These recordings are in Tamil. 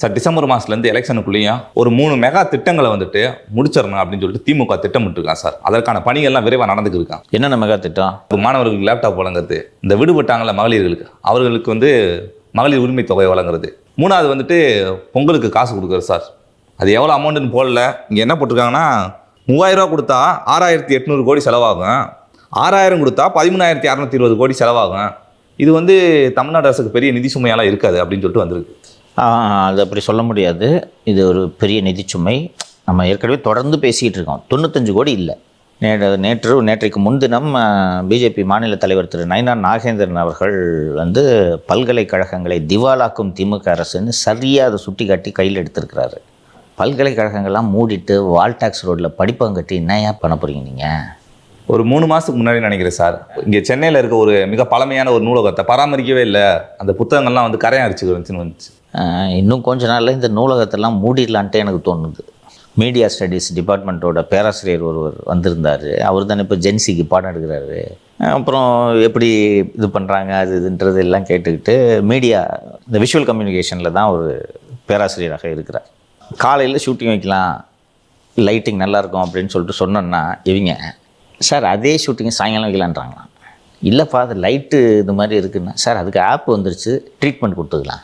சார் டிசம்பர் மாதத்துலேருந்து எலெக்ஷனுக்குள்ளேயும் ஒரு மூணு மெகா திட்டங்களை வந்துட்டு முடிச்சிடணும் அப்படின்னு சொல்லிட்டு திமுக திட்டமிட்டுருக்கான் சார். அதற்கான பணிகள்லாம் விரைவாக நடந்துக்கு இருக்கான். என்னென்ன மெகா திட்டம்? மாணவர்களுக்கு லேப்டாப் வழங்குறது இந்த விடுபட்டாங்கள மகளிர்களுக்கு அவர்களுக்கு வந்து மகளிர் உரிமை தொகை வழங்குறது. மூணாவது வந்துட்டு பொங்கலுக்கு காசு கொடுக்குறது சார். அது எவ்வளோ அமௌண்ட்டுன்னு போடல. இங்கே என்ன போட்டிருக்காங்கன்னா மூவாயிரம் ரூபா கொடுத்தா ஆறாயிரத்தி எட்நூறு கோடி செலவாகும். ஆறாயிரம் கொடுத்தா பதிமூணாயிரத்தி அறநூத்தி இருபது கோடி செலவாகும். இது வந்து தமிழ்நாடு அரசுக்கு பெரிய நிதி சுமையெல்லாம் இருக்காது அப்படின்னு சொல்லிட்டு வந்திருக்கு. அது அப்படி சொல்ல முடியாது. இது ஒரு பெரிய நிதிச்சுமை நம்ம ஏற்கனவே தொடர்ந்து பேசிகிட்டு இருக்கோம். தொண்ணூத்தஞ்சு கோடி இல்லை. நேற்று நேற்று நேற்றைக்கு முன்தினம் பிஜேபி மாநில தலைவர் திரு நயனா நாகேந்திரன் அவர்கள் வந்து பல்கலைக்கழகங்களை திவாலாக்கும் திமுக அரசுன்னு சரியாக அதை சுட்டி காட்டி கையில் எடுத்திருக்கிறாரு. பல்கலைக்கழகங்கள்லாம் மூடிட்டு வால் டாக்ஸ் ரோட்டில் படிப்பம் கட்டி என்னையா பண்ண போகிறீங்க நீங்கள் ஒரு மூணு மாதத்துக்கு முன்னாடி நினைக்கிறேன் சார். இங்கே சென்னையில் இருக்க ஒரு மிக பழமையான ஒரு நூலகத்தை பராமரிக்கவே இல்லை. அந்த புத்தகங்கள்லாம் வந்து கரையை அரிச்சு வந்துச்சுன்னு வந்துச்சு. இன்னும் கொஞ்ச நாளில் இந்த நூலகத்தெல்லாம் மூடிடலான்ட்டு எனக்கு தோணுது. மீடியா ஸ்டடீஸ் டிபார்ட்மெண்ட்டோட பேராசிரியர் ஒருவர் வந்திருந்தார். அவர் தானே இப்போ ஜென்சிக்கு பாடம் எடுக்கிறாரு. அப்புறம் எப்படி இது பண்ணுறாங்க அது இதுன்றது எல்லாம் கேட்டுக்கிட்டு மீடியா இந்த விஷுவல் கம்யூனிகேஷனில் தான் ஒரு பேராசிரியராக இருக்கிறார். காலையில் ஷூட்டிங் வைக்கலாம் லைட்டிங் நல்லாயிருக்கும் அப்படின்னு சொல்லிட்டு சொன்னோன்னா இவங்க சார் அதே ஷூட்டிங் சாயங்காலம் வைக்கலான்றாங்களாம் இல்லைப்பா அது லைட்டு இது மாதிரி இருக்குன்னா. சார் அதுக்கு ஆப் வந்துருச்சு ட்ரீட்மெண்ட் கொடுத்துக்கலாம்.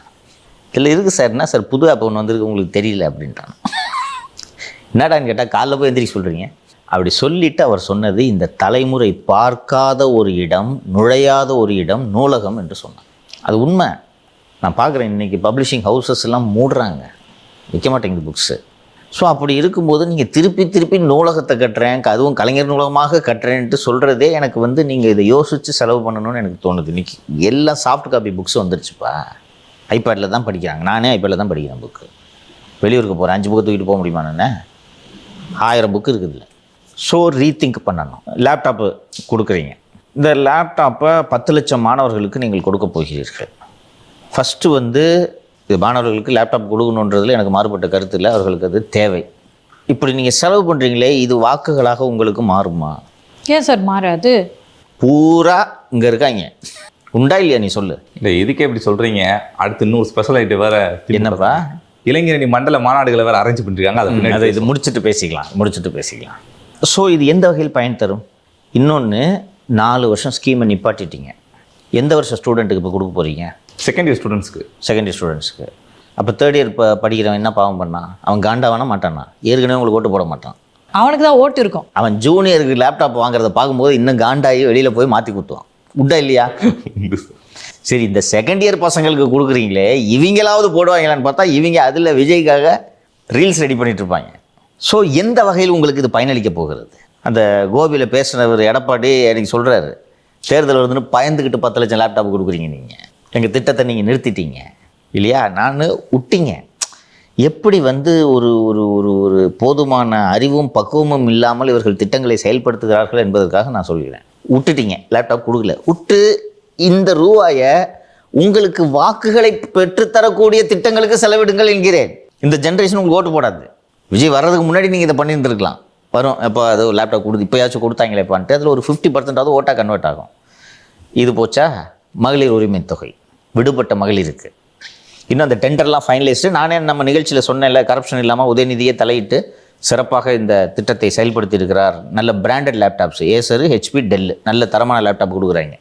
இதில் இருக்குது சார் என்ன சார் புது ஆப் ஒன்று வந்திருக்கு உங்களுக்கு தெரியல அப்படின்றான் என்னடான்னு கேட்டால் காலைல போய் எந்திரிக்க சொல்கிறீங்க அப்படி சொல்லிட்டு அவர் சொன்னது இந்த தலைமுறை பார்க்காத ஒரு இடம் நுழையாத ஒரு இடம் நூலகம் என்று சொன்னார். அது உண்மை. நான் பார்க்குறேன் இன்றைக்கி பப்ளிஷிங் ஹவுசஸ் எல்லாம் மூடுறாங்க. விற்க மாட்டேங்குது புக்ஸு ஸோ அப்படி இருக்கும்போது நீங்கள் திருப்பி திருப்பி நூலகத்தை கட்டுறேன் அதுவும் கலைஞர் நூலகமாக கட்டுறேன்ட்டு சொல்கிறதே எனக்கு வந்து நீங்கள் இதை யோசித்து செலவு பண்ணணும்னு எனக்கு தோணுது. இன்னைக்கு எல்லாம் சாஃப்ட் காப்பி புக்ஸ் வந்துருச்சுப்பா. ஐபேடில் தான் படிக்கிறாங்க. நானே ஐபேடில் தான் படிக்கிறேன் புக்கு வெளியூருக்கு போகிறேன் அஞ்சு புக்கு தூக்கிட்டு போக முடியுமா என்ன? ஆயிரம் புக்கு இருக்குதுல்ல. ஸோ ரீதிங்க் பண்ணணும். லேப்டாப்பு கொடுக்குறீங்க. இந்த லேப்டாப்பை பத்து லட்சம் மாணவர்களுக்கு நீங்கள் கொடுக்க போகிறீர்கள். ஃபஸ்ட்டு வந்து இது மாணவர்களுக்கு லேப்டாப் கொடுக்கணுன்றதுல எனக்கு மாறுபட்ட கருத்து இல்லை. அவர்களுக்கு அது தேவை. இப்படி நீங்கள் செலவு பண்ணுறீங்களே இது வாக்குகளாக உங்களுக்கு மாறுமா? ஏன் சார் மாறாது? பூரா இங்கே இருக்காங்க. உண்டா இல்லையா நீ சொல்லு? இல்லை இதுக்கே இப்படி சொல்கிறீங்க அடுத்து இன்னொரு ஸ்பெஷல் ஐட்டம் வேற என்னப்பா? இளைஞரணி மண்டல மாநாடுகளை வேற அரேஞ்ச் பண்ணிருக்காங்க. அதை அதை இது முடிச்சுட்டு பேசிக்கலாம் முடிச்சுட்டு பேசிக்கலாம். ஸோ இது எந்த வகையில் பயன் தரும்? இன்னொன்று நாலு வருஷம் ஸ்கீமை நிப்பாட்டிட்டீங்க. எந்த வருஷம் ஸ்டூடெண்ட்டுக்கு இப்போ கொடுக்க போகிறீங்க செகண்ட் இயர் ஸ்டூடெண்ட்ஸ்க்கு செகண்ட் இயர் ஸ்டூடெண்ட்ஸ்க்கு அப்போ தேர்ட் இயர் இப்போ படிக்கிறவன் என்ன பாவம் பண்ணான் அவன் காண்டாவானா மாட்டானா? ஏற்கனவே உங்களுக்கு ஓட்டு போட மாட்டான். அவனுக்கு தான் ஓட்டு இருக்கும். அவன் ஜூனியருக்கு லேப்டாப் வாங்குறத பார்க்கும்போது இன்னும் காண்டாகி வெளியில் போய் மாற்றி குத்துவான். உண்டா இல்லையா? சரி. இந்த செகண்ட் இயர் பசங்களுக்கு கொடுக்குறீங்களே இவங்களாவது போடுவாங்களான்னு பார்த்தா இவங்க அதில் விஜய்க்காக ரீல்ஸ் ரெடி பண்ணிட்டு இருப்பாங்க. ஸோ எந்த வகையில் உங்களுக்கு இது பயனளிக்க போகிறது? அந்த கோபியில் பேசினவர் எடப்பாடி எனக்கு சொல்கிறாரு தேர்தல் வருதுன்னு பயந்துக்கிட்டு பத்து லட்சம் லேப்டாப் கொடுக்குறீங்க நீங்கள் எங்கள் திட்டத்தை நீங்கள் நிறுத்திட்டீங்க இல்லையா? நான் விட்டீங்க எப்படி வந்து ஒரு ஒரு ஒரு ஒரு போதுமான அறிவும் பக்குவமும் இல்லாமல் இவர்கள் திட்டங்களை செயல்படுத்துகிறார்கள் என்பதற்காக நான் சொல்கிறேன். விட்டுட்டீங்க லேப்டாப் கொடுக்கல. விட்டு இந்த ரூபாயை உங்களுக்கு வாக்குகளை பெற்றுத்தரக்கூடிய திட்டங்களுக்கு செலவிடுங்கள் என்கிறேன். இந்த ஜென்ரேஷன் உங்களுக்கு ஓட்டு போடாது. விஜய் வர்றதுக்கு முன்னாடி நீங்கள் இதை பண்ணியிருந்துருக்கலாம். வரும் எப்போ அது லேப்டாப் கொடுத்து இப்போயாச்சும் கொடுத்தாங்களேப்பான்ட்டு அதில் ஒரு ஃபிஃப்டி பர்சன்டாவது ஓட்டாக கன்வெர்ட் ஆகும். இது போச்சா? மகளிர் உரிமை தொகை. விடுபட்ட மகளிருக்கு இன்னும் அந்த டெண்டர்லாம் ஃபைனலைஸ்டு நானே நம்ம நிகழ்ச்சியில் சொன்னேன்ல கரப்ஷன் இல்லாமல் உதயநிதியே தலையிட்டு சிறப்பாக இந்த திட்டத்தை செயல்படுத்தி இருக்கிறார் நல்ல branded laptops Acer HP Dell நல்ல தரமான லேப்டாப் கொடுக்குறாங்க.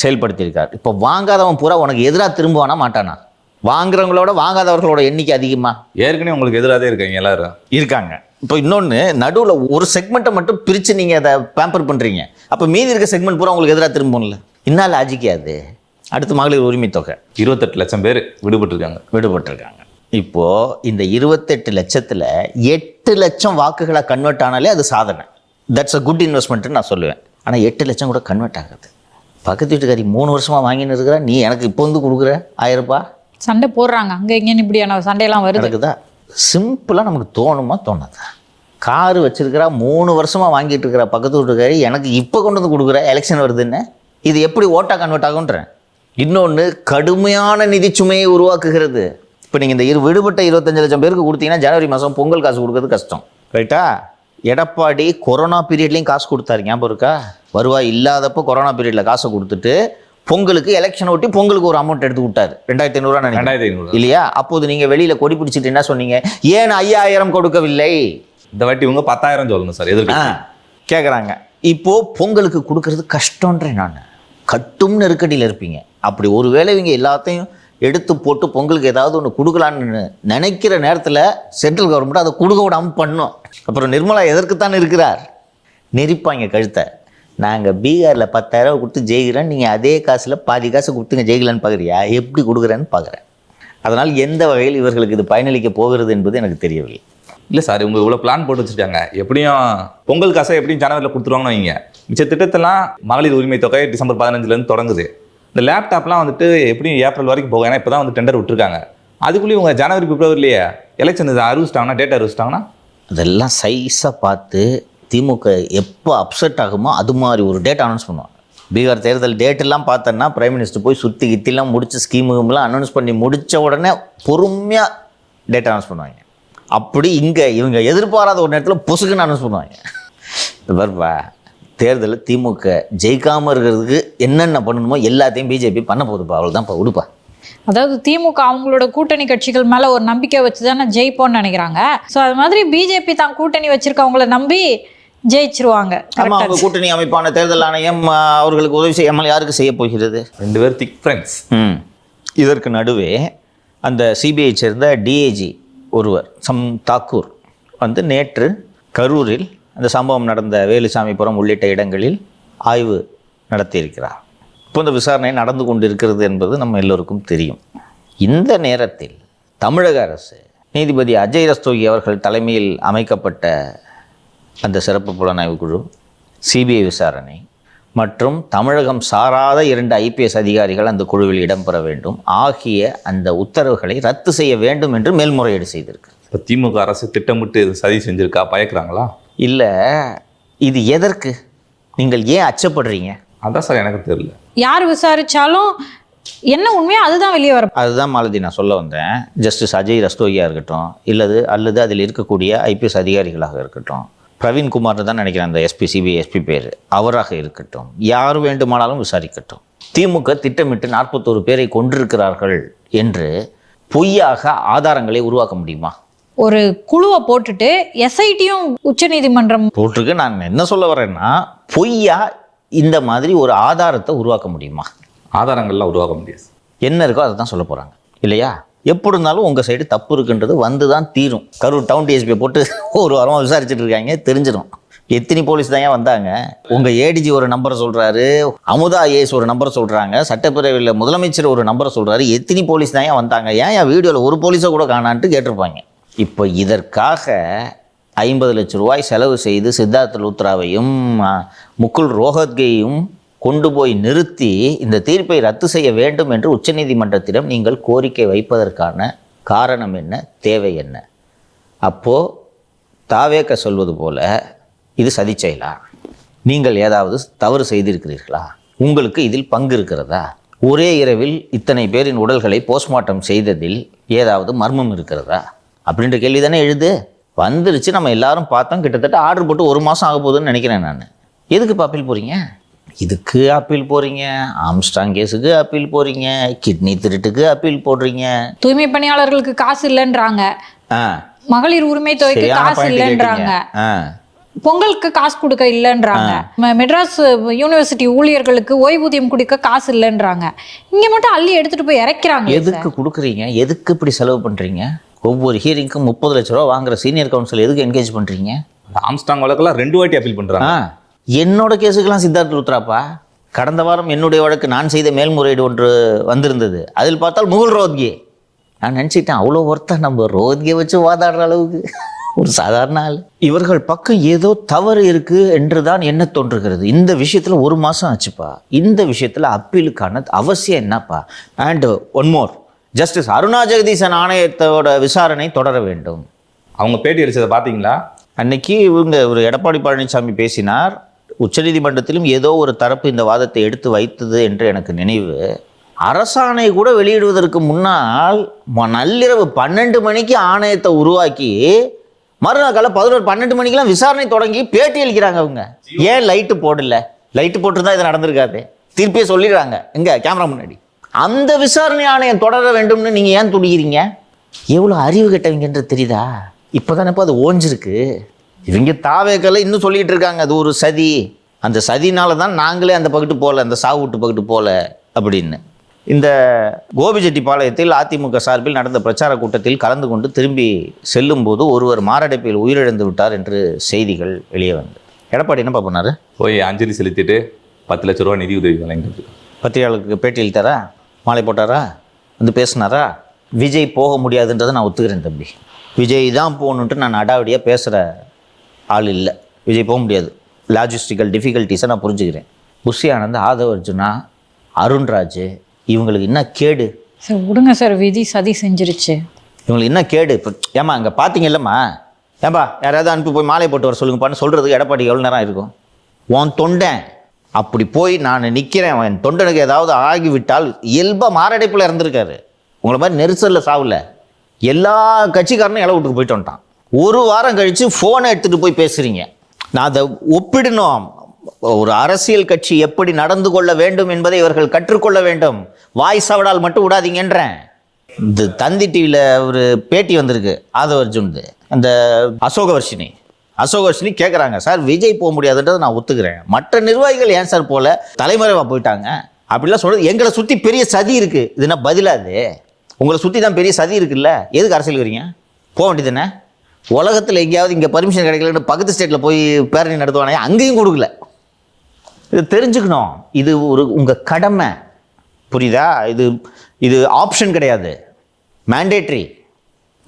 செயல்படுத்தியிருக்கார். இப்போ வாங்காதவன் பூரா உனக்கு எதிராக திரும்புவானா மாட்டானா? வாங்குறவங்களோட வாங்காதவர்களோட எண்ணிக்கை அதிகமாக ஏற்கனவே உங்களுக்கு எதிராக இருக்காங்க எல்லாரும். இருக்காங்க. இப்போ இன்னொன்று நடுவில் ஒரு செக்மெண்ட்டை மட்டும் பிரித்து நீங்கள் அதை பேம்பர் பண்ணுறீங்க அப்போ மீதி இருக்க செக்மெண்ட் பூரா உங்களுக்கு எதிராக திரும்பும்ல. என்ன லாஜிக்கே அது? அடுத்து மகளிர் உரிமை தொகை. இருபத்தெட்டு லட்சம் பேர் விடுபட்டிருக்காங்க. விடுபட்டிருக்காங்க. இப்போது இந்த இருபத்தெட்டு லட்சத்தில் எட்டு லட்சம் வாக்குகளை கன்வெர்ட் ஆனாலே அது சாதனை. தட்ஸ் அ குட் இன்வெஸ்ட்மெண்ட்னு நான் சொல்லுவேன். ஆனால் எட்டு லட்சம் கூட கன்வெர்ட் ஆகுது. பக்கத்து வீட்டுக்காரி மூணு வருஷமாக வாங்கின்னு இருக்கிற நீ எனக்கு இப்போ வந்து கொடுக்குற? ஆயிரம் ரூபாய் சண்டை போடுறாங்க. அங்க இங்கன்னு இப்படியான சண்டையெல்லாம் வருது. நடக்குதா? சிம்பிளாக நமக்கு தோணுமா? தோணாதா? காரு வச்சிருக்கிறா மூணு வருஷமாக வாங்கிட்டு இருக்கிற பக்கத்து வீட்டுக்காரி எனக்கு இப்போ கொண்டு வந்து கொடுக்குற எலெக்ஷன் வருதுன்னு இது எப்படி ஓட்டாக கன்வெர்ட் ஆகுன்றேன் இன்னொன்று கடுமையான நிதி சுமையை உருவாக்குகிறது. இப்போ நீங்கள் இந்த இரு விடுபட்ட இருபத்தஞ்சு லட்சம் பேருக்கு கொடுத்தீங்கன்னா ஜனவரி மாதம் பொங்கல் காசு கொடுக்கறது கஷ்டம். ரைட்டா எடப்பாடி கொரோனா பீரியட்லேயும் காசு கொடுத்தாரு. ஞாபகம் இருக்கா? வருவாய் இல்லாதப்போ கொரோனா பீரியடில் காசை கொடுத்துட்டு பொங்கலுக்கு எலெக்ஷன் ஒட்டி பொங்கலுக்கு ஒரு அமௌண்ட் எடுத்து விட்டாரு. ரெண்டாயிரத்தி ஐநூறுவா ரெண்டாயிரத்தி ஐநூறு. இல்லையா? அப்போது நீங்க வெளியில கொடி பிடிச்சிட்டு என்ன சொன்னீங்க? ஏன் ஐயாயிரம் கொடுக்கவில்லை? இந்த வாட்டி இவங்க பத்தாயிரம் சொல்லணும் சார். எதிர்க்கு கேட்குறாங்க இப்போ பொங்கலுக்கு கொடுக்கறது கஷ்டன்றேன் நான். கட்டும் நெருக்கடியில் இருப்பீங்க. அப்படி ஒருவேளை இவங்க எல்லாத்தையும் எடுத்து போட்டு பொங்கலுக்கு ஏதாவது ஒன்று கொடுக்கலான்னு நினைக்கிற நேரத்தில் சென்ட்ரல் கவர்மெண்ட் அதை கொடுக்க விடாமல் பண்ணும். அப்புறம் நிர்மலா எதற்குத்தான் இருக்கிறார்? நெரிப்பாங்க கழுத்தை. நாங்கள் பீகாரில் பத்தாயிரரூவா கொடுத்து ஜெயிக்கிறேன் நீங்கள் அதே காசில் பாதி காசு கொடுத்துங்க ஜெயிக்கலான்னு பார்க்குறியா எப்படி கொடுக்குறேன்னு பார்க்குறேன் அதனால் எந்த வகையில் இவர்களுக்கு இது பயனளிக்க போகிறது என்பது எனக்கு தெரியவில்லை. இல்லை சார் இவங்க இவ்வளோ பிளான் போட்டு வச்சுருக்காங்க. எப்படியும் பொங்கல் காசை எப்படியும் ஜனவரியில் கொடுத்துருவாங்கன்னு வைங்க. மிச்ச திட்டத்தெல்லாம் மகளிர் உரிமை தொகை டிசம்பர் பதினஞ்சுலேருந்து தொடங்குது. இந்த லேப்டாப்லாம் வந்துட்டு எப்படியும் ஏப்ரல் வரைக்கும் போகும்? ஏன்னா இப்போ தான் வந்து டெண்டர் விட்டுருக்காங்க. அதுக்குள்ளேயும் இவங்க ஜனவரி பிப்ரவரிலேயே எலெக்ஷன் அறிவிச்சிட்டாங்கன்னா டேட் அறிவிச்சிட்டாங்கன்னா? அதெல்லாம் சைஸாக பார்த்து திமுக எப்போ அப்செட் ஆகுமோ அது மாதிரி ஒரு டேட் அனௌன்ஸ் பண்ணுவாங்க. பீகார் தேர்தல் டேட்டெல்லாம் பார்த்தோன்னா பிரைம் மினிஸ்டர் போய் சுற்றி கித்திலாம் முடிச்சு ஸ்கீமுலாம் அனௌன்ஸ் பண்ணி முடித்த உடனே பொறுமையாக டேட் அனௌன்ஸ் பண்ணுவாங்க. அப்படி இங்கே இவங்க எதிர்பாராத ஒரு நேரத்தில் பொசுக்குன்னு அனௌன்ஸ் பண்ணுவாங்க. பாருப்பா. தேர்தலில் திமுக ஜெயிக்காமல் இருக்கிறதுக்கு என்னென்ன பண்ணணுமோ எல்லாத்தையும் பிஜேபி பண்ண போகுதுப்பா. அவ்வளோதான்ப்பா விடுப்பா அதாவது திமுக அவங்களோட கூட்டணி கட்சிகள் மேல ஒரு நம்பிக்கை வச்சு தானே ஜெயிப்போம்னு நினைக்கிறாங்க. ஸோ அது மாதிரி பிஜேபி தான் கூட்டணி வச்சிருக்கவங்கள நம்பி ஜெயிச்சிருவாங்க. ஆமாம் அவங்க கூட்டணி அமைப்பான தேர்தல் ஆணையம் அவர்களுக்கு உதவி செய்யாமல் யாருக்கு செய்ய போகிறது? ரெண்டு பேர் திக் ஃப்ரெண்ட்ஸ் ம். இதற்கு நடுவே அந்த சிபிஐ சேர்ந்த டிஏஜி ஒருவர் சம் தாக்கூர் வந்து நேற்று கரூரில் அந்த சம்பவம் நடந்த வேலுசாமிபுரம் உள்ளிட்ட இடங்களில் ஆய்வு நடத்தியிருக்கிறார். இப்போ இந்த விசாரணை நடந்து கொண்டிருக்கிறது என்பது நம்ம எல்லோருக்கும் தெரியும். இந்த நேரத்தில் தமிழக அரசு நீதிபதி அஜய் ரஸ்தோகி அவர்கள் தலைமையில் அமைக்கப்பட்ட அந்த சிறப்பு புலனாய்வு குழு சிபிஐ விசாரணை மற்றும் தமிழகம் சாராத இரண்டு ஐபிஎஸ் அதிகாரிகள் அந்த குழுவில் இடம்பெற வேண்டும். ஆகிய அந்த உத்தரவுகளை ரத்து செய்ய வேண்டும் என்று மேல்முறையீடு செய்திருக்கு இப்போ திமுக அரசு திட்டமிட்டு இது சதி செஞ்சுருக்கா? பயக்கிறாங்களா? இல்லை இது எதற்கு? நீங்கள் ஏன் அச்சப்படுறீங்க? அதான் சார் எனக்கு தெரியல. யார் விசாரிச்சாலும் என்ன உண்மையோ அதுதான் வெளியே வர அதுதான் மாலதி நான் சொல்ல வந்தேன். ஜஸ்டிஸ் அஜய் ரஸ்தோகியா இருக்கட்டும் இல்லது அல்லது அதில் இருக்கக்கூடிய ஐபிஎஸ் அதிகாரிகளாக இருக்கட்டும். பிரவீன்குமார்னு தான் நினைக்கிறேன் அந்த எஸ்பி சிபிஐ எஸ்பி பேர். அவராக இருக்கட்டும் யார் வேண்டுமானாலும் விசாரிக்கட்டும். திமுக திட்டமிட்டு நாற்பத்தோரு பேரை கொண்டிருக்கிறார்கள் என்று பொய்யாக ஆதாரங்களை உருவாக்க முடியுமா? ஒரு குழுவை போட்டுட்டு எஸ்ஐடியும் உச்சநீதிமன்றம் போட்டிருக்கு. நான் என்ன சொல்ல வரேன்னா பொய்யா இந்த மாதிரி ஒரு ஆதாரத்தை உருவாக்க முடியுமா? ஆதாரங்கள்லாம் உருவாக்க முடியாது. என்ன இருக்கோ அதை தான் சொல்ல போகிறாங்க இல்லையா? எப்படி இருந்தாலும் உங்கள் சைடு தப்பு இருக்குன்றது வந்து தான் தீரும். கரூர் டவுன் டிஎஸ்பியை போட்டு ஒரு வாரமாக விசாரிச்சுட்டு இருக்காங்க தெரிஞ்சிடும் எத்தனை போலீஸ் தான் ஏன் வந்தாங்க உங்கள் ஏடிஜி ஒரு நம்பரை சொல்கிறாரு அமுதா ஐஏஎஸ் ஒரு நம்பரை சொல்கிறாங்க சட்டப்பேரவையில் முதலமைச்சர் ஒரு நம்பரை சொல்கிறாரு எத்தனை போலீஸ் தான் வந்தாங்க? ஏன் என் வீடியோவில் ஒரு போலீஸை கூட காணான்ட்டு கேட்டிருப்பாங்க. இப்போ இதற்காக ஐம்பது லட்ச ரூபாய் செலவு செய்து சித்தார்த்த லூத்ராவையும் முக்குல் முகுல் கொண்டு போய் நிறுத்தி இந்த தீர்ப்பை ரத்து செய்ய வேண்டும் என்று உச்சநீதிமன்றத்திடம் நீங்கள் கோரிக்கை வைப்பதற்கான காரணம் என்ன தேவை என்ன? அப்போது தாவேக்க சொல்வது போல இது சதி செயலா? நீங்கள் ஏதாவது தவறு செய்திருக்கிறீர்களா? உங்களுக்கு இதில் பங்கு இருக்கிறதா? ஒரே இரவில் இத்தனை பேரின் உடல்களை போஸ்ட்மார்ட்டம் செய்ததில் ஏதாவது மர்மம் இருக்கிறதா? அப்படின்ற கேள்வி தானே எழுது? வந்துருச்சு. நம்ம எல்லாரும் பார்த்தோம். கிட்டத்தட்ட ஆர்டர் போட்டு ஒரு மாதம் ஆக போகுதுன்னு நினைக்கிறேன் நான். எதுக்கு இப்போ அப்பீல் போகிறீங்க இதுக்கு அப்பீல் போகிறீங்க ஆம்ஸ்டாங் கேஸுக்கு அப்பீல் போகிறீங்க கிட்னி திருட்டுக்கு அப்பீல் போடுறீங்க. தூய்மை பணியாளர்களுக்கு காசு இல்லைன்றாங்க. மகளிர் உரிமை தொகைக்கு காசு இல்லைன்றாங்க. பொங்கலுக்கு காசு கொடுக்க இல்லைன்றாங்க. மெட்ராஸ் யூனிவர்சிட்டி ஊழியர்களுக்கு ஓய்வூதியம் கொடுக்க காசு இல்லைன்றாங்க. இங்க மட்டும் அள்ளி எடுத்துட்டு போய் இறக்கிறாங்க எதுக்கு கொடுக்குறீங்க? எதுக்கு இப்படி செலவு பண்ணுறீங்க ஒவ்வொரு ஹியரிங்க்கும் முப்பது லட்ச ரூபா வாங்குற சீனியர் கவுன்சில் எதுக்கு என்கேஜ் பண்ணுறீங்க ஆம்ஸ்டாங் வழக்கெல்லாம் ரெண்டு வாட்டி அப்பீல் பண்ணுறாங்க என்னோட கேஸுக்கெல்லாம் சித்தார்த் லுத்ராப்பா கடந்த வாரம் என்னுடைய வழக்கு நான் செய்த மேல்முறையீடு ஒன்று வந்திருந்தது. அதில் பார்த்தால் முகுல் ரோத்கே. நான் நினச்சிட்டேன் அவ்வளோ ஒருத்தா நம்ம ரோத்கே வச்சு வாதாடுற அளவுக்கு. ஒரு சாதாரண ஆள். இவர்கள் பக்கம் ஏதோ தவறு இருக்கு என்று தான் என்ன தோன்றுகிறது. இந்த விஷயத்தில் ஒரு மாதம் ஆச்சுப்பா. இந்த விஷயத்தில் அப்பீலுக்கான அவசியம் என்னப்பா? And one more justice Aruna Jagadeesan ஆணையத்தோட விசாரணை தொடர வேண்டும். அவங்க பேட்டி அடிச்சதை பார்த்தீங்களா அன்னைக்கு இவங்க ஒரு எடப்பாடி பழனிசாமி பேசினார். உச்சநீதிமன்றத்திலும் ஏதோ ஒரு தரப்பு இந்த வாதத்தை எடுத்து வைத்தது என்று எனக்கு நினைவு. அரசாணை கூட வெளியிடுவதற்கு முன்னால் நள்ளிரவு பன்னெண்டு மணிக்கு ஆணையத்தை உருவாக்கி மறுநாள் காலை பதினோரு பன்னெண்டு மணிக்கெல்லாம் விசாரணை தொடங்கி பேட்டி அளிக்கிறாங்க அவங்க ஏன் லைட்டு போடல? லைட்டு போட்டிருந்தா இது நடந்திருக்காது. தீர்ப்பே சொல்லிடுறாங்க. எங்க? கேமரா முன்னாடி. அந்த விசாரணை ஆணையம் தொடர வேண்டும்னு நீங்க ஏன் துடிக்கிறீங்க? எவ்வளோ அறிவு கெட்டவங்கன்றது தெரியுதா? இப்போதானப்போ அது ஓஞ்சிருக்கு. இவங்க தாவேக்கல இன்னும் சொல்லிட்டு இருக்காங்க அது ஒரு சதி. அந்த சதினால தான் நாங்களே அந்த பக்கத்து போகல அந்த சாவு விட்டு பக்கத்து போகல அப்படின்னு. இந்த கோபிச்செட்டிப்பாளையத்தில் அதிமுக சார்பில் நடந்த பிரச்சார கூட்டத்தில் கலந்து கொண்டு திரும்பி செல்லும்போது ஒருவர் மாரடைப்பில் உயிரிழந்து விட்டார் என்று செய்திகள் வெளியே வந்தது. எடப்பாடி என்னப்பா பண்ணாரு போய் அஞ்சலி செலுத்திட்டு பத்து லட்ச ரூபா நிதி உதவி வழங்கிட்டு. பத்திரிகையாளருக்கு பேட்டி அளித்தாரா மாலை போட்டாரா? வந்து பேசினாரா? விஜய் போக முடியாதுன்றதை நான் ஒத்துக்கிறேன் தம்பி. விஜய் தான் போகணுன்ட்டு நான் அடாவடியாக பேசுகிற ஆள் இல்லை. விஜய் போக முடியாது. லாஜிஸ்டிக்கல் டிஃபிகல்ட்டிஸை நான் புரிஞ்சுக்கிறேன். புஷி ஆனந்த் ஆதவ் அர்ஜுனா அருண்ராஜ் இவங்களுக்கு என்ன கேடு? சார் விடுங்க சார் விதி சதி செஞ்சிருச்சு. இவங்களுக்கு என்ன கேடு? இப்போ ஏம்மா அங்கே பார்த்தீங்கல்லம்மா ஏம்பா யாராவது அனுப்பி போய் மாலை போட்டு வர சொல்லுங்கப்பான்னு சொல்கிறதுக்கு எடப்பாடி எவ்வளோ நேரம் இருக்கும் உன் தொண்டன். அப்படி போய் நான் நிற்கிறேன் என் தொண்டனுக்கு ஏதாவது ஆகிவிட்டால் இயல்பாக மாரடைப்பில் இறந்துருக்காரு. உங்களை மாதிரி நெரிசலில் சாவல. எல்லா கட்சிக்காரனும் இலை வீட்டுக்கு போயிட்டு வந்துட்டான். ஒரு வாரம் கழித்து ஃபோனை எடுத்துகிட்டு போய் பேசுகிறீங்க நான் அதை ஒப்பிடணும். ஒரு அரசியல் கட்சி எப்படி நடந்து கொள்ள வேண்டும் என்பதை இவர்கள் கற்றுக்கொள்ள வேண்டும். வாய் சவடால் மட்டும் விடாதீங்கன்றேன். இந்த தந்தி டிவியில் ஒரு பேட்டி வந்திருக்கு. ஆதவ அர்ஜுன்து. அந்த அசோகவர்ஷினி. அசோகர்ஷினி கேட்குறாங்க சார் விஜய் போக முடியாதுன்றதை நான் ஒத்துக்கிறேன். மற்ற நிர்வாகிகள் ஏன் சார் போல? தலைமறைவாக போயிட்டாங்க. அப்படிலாம் சொல்கிறது எங்களை சுற்றி பெரிய சதி இருக்குது இது என்ன பதிலாது உங்களை சுற்றி தான் பெரிய சதி இருக்குல்ல? எதுக்கு அரசியல் வரீங்க? போக வேண்டியதுதானே உலகத்தில் எங்கேயாவது இங்கே பர்மிஷன் கிடைக்கலன்னு பக்கத்து ஸ்டேட்டில் போய் பேரணி நடத்துவானே அங்கேயும் கொடுக்கல. இது தெரிஞ்சுக்கணும். இது ஒரு உங்கள் கடமை. புரியுதா? இது இது ஆப்ஷன் கிடையாது. மேண்டேட்ரி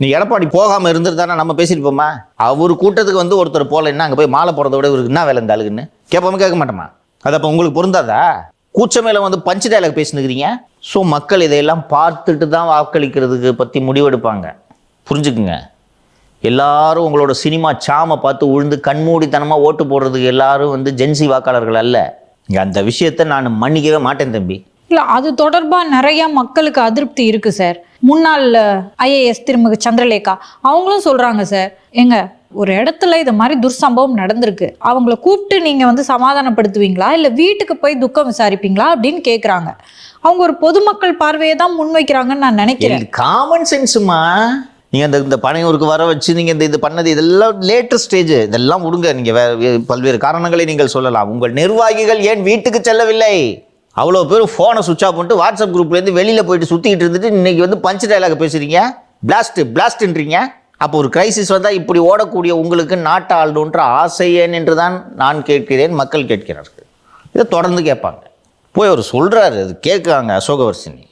நீ எடப்பாடி போகாமல் இருந்திருந்தானா நம்ம பேசியிருப்போமா அவர் கூட்டத்துக்கு வந்து ஒருத்தர் போகலைன்னா அங்கே போய் மாலை போடுறத விட இவருக்கு என்ன வேலை இந்த ஆளுக்குன்னு? கேட்க மாட்டோமா? அது அப்போ உங்களுக்கு பொருந்தாதா? கூச்ச மேலே வந்து பஞ்சு டயலாக் பேசினுக்கிறீங்க. ஸோ மக்கள் இதையெல்லாம் பார்த்துட்டு தான் வாக்களிக்கிறதுக்கு பற்றி முடிவெடுப்பாங்க. புரிஞ்சுக்குங்க. எல்லாரும் உங்களோட சினிமா சாமை பார்த்து உழுந்து கண்மூடித்தனமாக ஓட்டு போடுறதுக்கு எல்லாரும் வந்து ஜென்சி வாக்காளர்கள் அல்ல. அந்த விஷயத்தை நான் மன்னிக்கவே மாட்டேன் தம்பி. இல்லை அது தொடர்பாக நிறைய மக்களுக்கு அதிருப்தி இருக்கு சார் முன்னாள் ஐஏஎஸ் திருமிகு சந்திரலேகா அவங்களும் சொல்றாங்க சார் எங்க ஒரு இடத்துல இது மாதிரி துர்சம்பவம் நடந்திருக்கு. அவங்கள கூப்பிட்டு நீங்க வந்து சமாதானப்படுத்துவீங்களா? இல்ல வீட்டுக்கு போய் துக்கம் விசாரிப்பீங்களா? அப்படின்னு கேக்குறாங்க. அவங்க ஒரு பொதுமக்கள் பார்வையை தான் முன்வைக்கிறாங்கன்னு நான் நினைக்கிறேன். காமன் சென்ஸுமா நீங்க அந்த இந்த பனையூருக்கு வர வச்சு நீங்க இந்த இது பண்ணது இதெல்லாம் லேட்டஸ்ட் ஸ்டேஜ் இதெல்லாம் விடுங்க. நீங்க வேறு பல்வேறு காரணங்களை நீங்கள் சொல்லலாம். உங்கள் நிர்வாகிகள் ஏன் வீட்டுக்கு செல்லவில்லை? அவ்வளோ பேர் ஃபோனை சுவிச் ஆஃப் பண்ணிட்டு வாட்ஸ்அப் குரூப்லேருந்து வெளியில் போயிட்டு சுற்றிக்கிட்டு இருந்துட்டு இன்னைக்கு வந்து பஞ்ச் டைலாக் பேசுறீங்க? பிளாஸ்ட் பிளாஸ்ட்ன்றீங்க அப்போ ஒரு கிரைசிஸ் வந்தால் இப்படி ஓடக்கூடிய உங்களுக்கு நாட்டை ஆளணுன்ற ஆசை ஏன் என்று தான் நான் கேட்கிறேன் மக்கள் கேட்கிறார்கள். இதை தொடர்ந்து கேட்பாங்க. போய் அவர் சொல்கிறாரு அது கேட்குறாங்க அசோகவர்ஷினி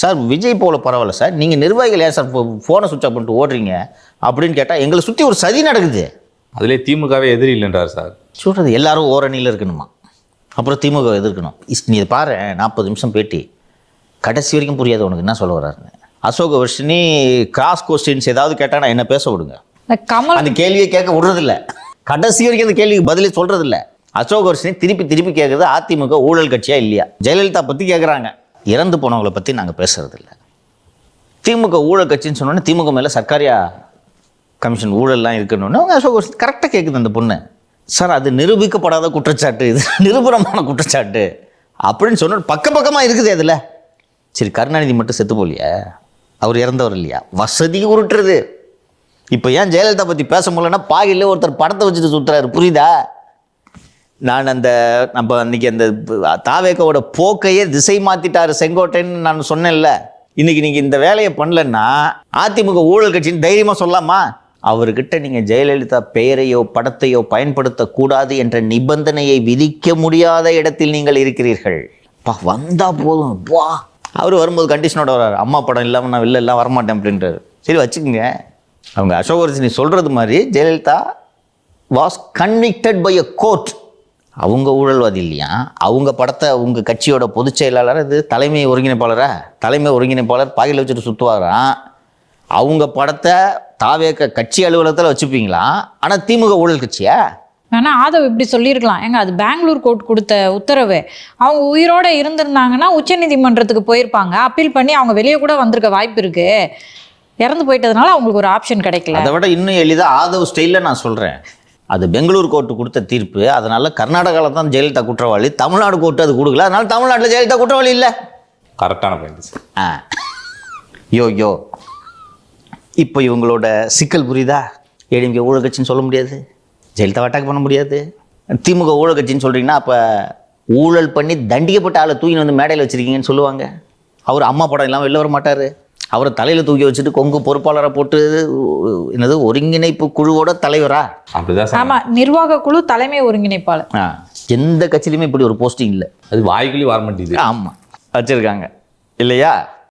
சார் விஜய் போல பரவாயில்ல சார். நீங்கள் நிர்வாகிகள் ஏன் சார் ஃபோனை சுவிச் ஆஃப் பண்ணிட்டு ஓடுறீங்க? அப்படின்னு கேட்டால் எங்களை சுற்றி ஒரு சதி நடக்குது. அதிலே திமுகவே எதிரி இல்லைன்றார் சார். சொல்கிறது எல்லாரும் ஓரணியில் இருக்கணுமா? அப்புறம் திமுக எதிர்க்கணும். இஸ் நீ இதை பாரு நாற்பது நிமிஷம் பேட்டி. கடைசி வரைக்கும் புரியாது உனக்கு என்ன சொல்ல வர்றாருன்னு. அசோக வர்ஷினி கிராஸ் கொஸ்டின்ஸ் ஏதாவது கேட்டால் நான் என்ன பேச விடுங்க. கமல் அந்த கேள்வியை கேட்க விடுறதில்ல. கடைசி வரைக்கும் அந்த கேள்விக்கு பதிலே சொல்றதில்ல. அசோக் வர்ஷினி திருப்பி திருப்பி கேட்குறது அதிமுக ஊழல் கட்சியா இல்லையா? ஜெயலலிதா பற்றி கேட்குறாங்க இறந்து போனவங்களை பற்றி நாங்கள் பேசுறதில்ல. திமுக ஊழல் கட்சின்னு சொன்னோன்னே திமுக மேலே சர்க்காரியா கமிஷன் ஊழல்லாம் இருக்கணும்னு அவங்க அசோக் வர்ஷினி கரெக்டாக கேட்குது அந்த பொண்ணு. சார் அது நிரூபிக்கப்படாத குற்றச்சாட்டு இது. நிரூபணமான குற்றச்சாட்டு. அப்படின்னு சொன்ன பக்க பக்கமாக இருக்குது அதில். சரி கருணாநிதி மட்டும் செத்து போலியா அவர் இறந்தவர் இல்லையா? வசதி உருட்டுறது. இப்போ ஏன் ஜெயலலிதா பற்றி பேச முடியலன்னா பாகில ஒருத்தர் படத்தை வச்சுட்டு சுற்றுறாரு புரியுதா? நான் அந்த நம்ம அன்றைக்கி அந்த தாவேக்கோட போக்கையே திசை மாற்றிட்டாரு செங்கோட்டைன்னு நான் சொன்னேன்ல. இன்றைக்கி நீங்கள் இந்த வேலையை பண்ணலன்னா அதிமுக ஊழல் கட்சின்னு தைரியமாக சொல்லலாமா அவர்கிட்ட நீங்கள் ஜெயலலிதா பெயரையோ படத்தையோ பயன்படுத்தக்கூடாது என்ற நிபந்தனையை விதிக்க முடியாத இடத்தில் நீங்கள் இருக்கிறீர்கள். பா வந்தால் போதும். வா அவர் வரும்போது கண்டிஷனோட வர்றாரு அம்மா படம் இல்லாமல் நான் வெளில எல்லாம் வரமாட்டேன் அப்படின்றாரு. சரி வச்சுக்கோங்க. அவங்க அசோகவர்ஷினி சொல்கிறது மாதிரி Jayalalithaa was convicted by a court அவங்க ஊழல்வாதி இல்லையா? அவங்க படத்தை உங்கள் கட்சியோட பொதுச் செயலாளர் இது தலைமை ஒருங்கிணைப்பாளரா? தலைமை ஒருங்கிணைப்பாளர் பாகையில் வச்சுட்டு சுற்றுவாராம் அவங்க படத்தை தாவேக்க கட்சி அலுவலகத்தில் வச்சுப்பீங்களா? ஆனால் திமுக ஊழல் கட்சியா? வேணா ஆதவ் இப்படி சொல்லியிருக்கலாம். ஏங்க அது பெங்களூர் கோர்ட் கொடுத்த உத்தரவு. அவங்க உயிரோட இருந்திருந்தாங்கன்னா உச்சநீதிமன்றத்துக்கு போயிருப்பாங்க. அப்பீல் பண்ணி அவங்க வெளியே கூட வந்திருக்க வாய்ப்பு இருக்கு. இறந்து போயிட்டதுனால அவங்களுக்கு ஒரு ஆப்ஷன் கிடைக்கல. அதை விட இன்னும் எளிதாக ஆதவ் ஸ்டைலில் நான் சொல்கிறேன் அது பெங்களூர் கோர்ட்டு கொடுத்த தீர்ப்பு. அதனால கர்நாடகாவில் தான் ஜெயலலிதா குற்றவாளி. தமிழ்நாடு கோர்ட்டு அது கொடுக்கல. அதனால தமிழ்நாட்டில் ஜெயலலிதா குற்றவாளி இல்லை. கரெக்டான பாயிண்ட் ஆ. யோ யோ. இப்போ இவங்களோட சிக்கல் புரியுதா? ஏடிஎம்கே ஊழல் கட்சின்னு சொல்ல முடியாது. ஜெயலலிதா அட்டாக் பண்ண முடியாது. திமுக ஊழல் கட்சின்னு சொல்கிறீங்கன்னா அப்போ ஊழல் பண்ணி தண்டிக்கப்பட்ட ஆளை தூக்கி வந்து மேடையில் வச்சுருக்கீங்கன்னு சொல்லுவாங்க. அவர் அம்மா படம் இல்லாமல் வெளில வர மாட்டார். அவரை தலையில் தூக்கி வச்சுட்டு கொங்கு பொறுப்பாளரை போட்டு என்னது ஒருங்கிணைப்பு குழுவோட தலைவரா? அப்படிதான் சார். ஆமா நிர்வாக குழு தலைமை ஒருங்கிணைப்பாளர். ஆ எந்த கட்சியிலுமே இப்படி ஒரு போஸ்டிங் இல்லை. அது வாய்க்குள்ளேயும் வர மாட்டேங்குது. ஆமாம் வச்சுருக்காங்க. இல்லையா?